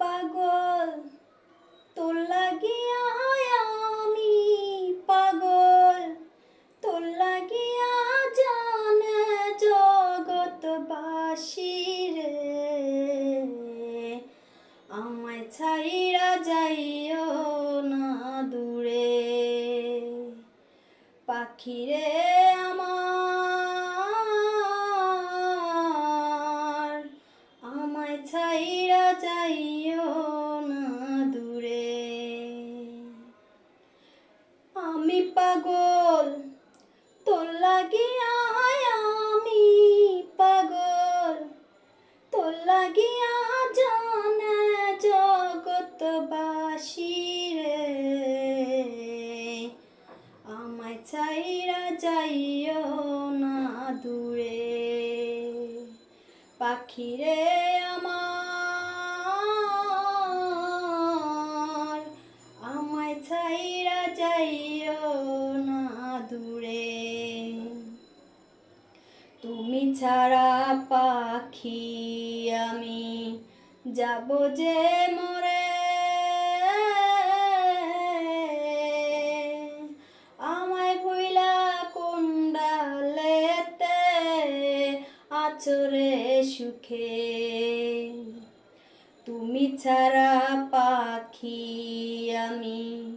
পাগল, তোর লাগিয়া আমি পাগল। তোর লাগিয়া জানে জগৎবাসী রে আমায় ছাইরা যাইও না দূরে। পাখিরে পাগল। তোর লাগিয়া আমি পাগল। তোর লাগিয়া জানে জগৎবাসী রে। আমায় চাইরা যাইও না দূরে। পাখিরে আমার তুমি ছাড়া পাখি আমি যাব যে মরে। আমায় ভুইলা কুন্ডালেতে আচরে সুখে। তুমি ছাড়া পাখি আমি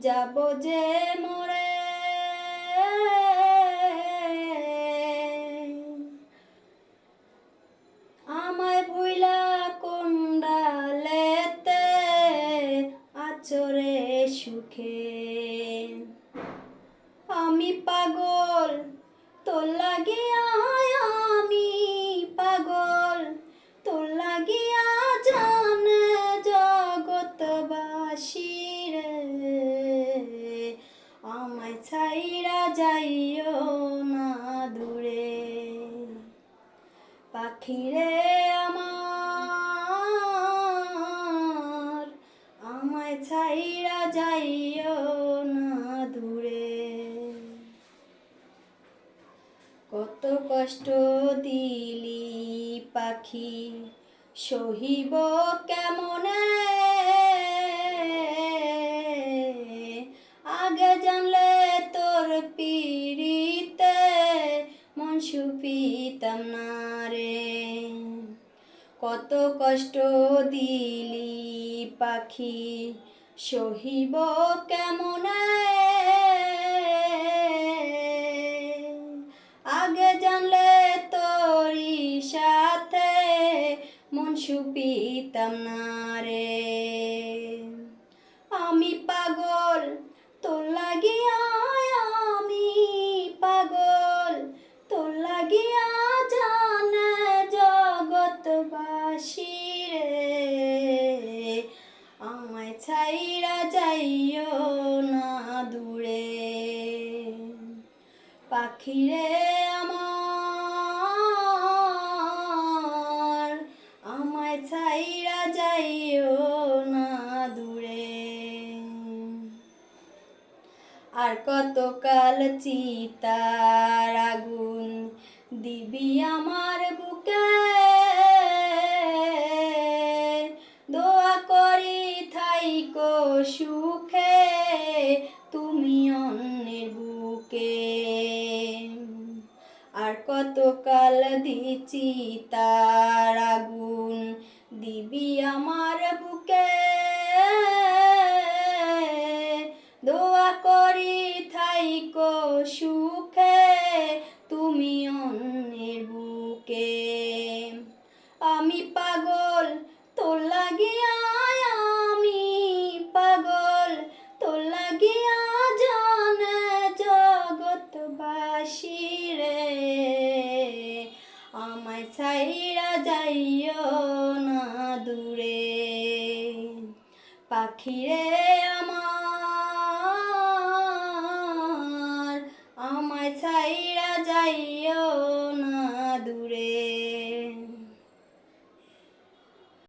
যাব যে মরে। লাগিয়া আমি পাগল তোর লাগিয়া জান জগৎবাসী রে। আমায় ছাইরা যাইও না দূরে পাখিরে কষ্ট দিলি পাখি, সহিব কেমনে? আগে জানলে তোর পিড়িতে মন সুপিতাম না রে। কত কষ্ট দিলি পাখি, সহিব কেমনে? মন সুপিতাম না রে। আমি পাগল, তোর লাগিয়া আমি পাগল, তোর লাগিয়া জানে জগৎবাসী রে। আমায় ছাইরা যাইও না দূরে। পাখিরে আমার আর কতকাল চিতার আগুন দিবি আমার বুকে? দোয়া করি, থাইকো সুখে, তুমি অন্যের বুকে। আর কতকাল দিচ্ছি তার আগুন দিবি আমার বুকে? সুখে, তুমি অন্যের বুকে। আমি পাগল, তোর লাগিয়া আমি পাগল, তোর লাগিয়া জানে জগৎবাসী রে। আমায় ছাইরা যাইও না দূরে। পাখিরে আমার